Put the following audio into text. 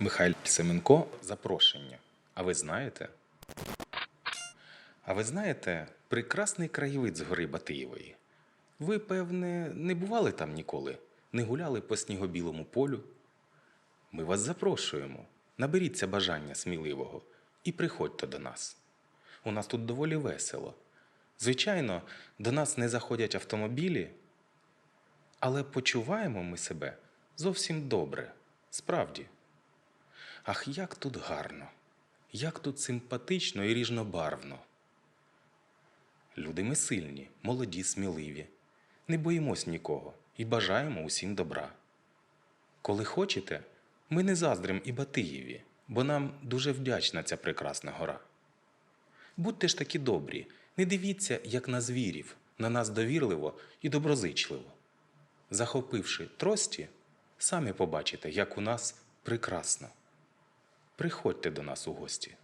Михайль Семенко запрошення. А ви знаєте? А ви знаєте прекрасний краєвид з гори Батиєвої? Ви, певне, не бували там ніколи, не гуляли по снігобілому полю? Ми вас запрошуємо. Наберіться бажання сміливого і приходьте до нас. У нас тут доволі весело. Звичайно, до нас не заходять автомобілі, але почуваємо ми себе зовсім добре, справді. Ах, як тут гарно, як тут симпатично і ріжнобарвно. Люди ми сильні, молоді, сміливі, не боїмось нікого і бажаємо усім добра. Коли хочете, ми не заздрим і Батиєві, бо нам дуже вдячна ця прекрасна гора. Будьте ж такі добрі, не дивіться, як на звірів, на нас довірливо і доброзичливо. Захопивши трості, самі побачите, як у нас прекрасно. Приходьте до нас у гості.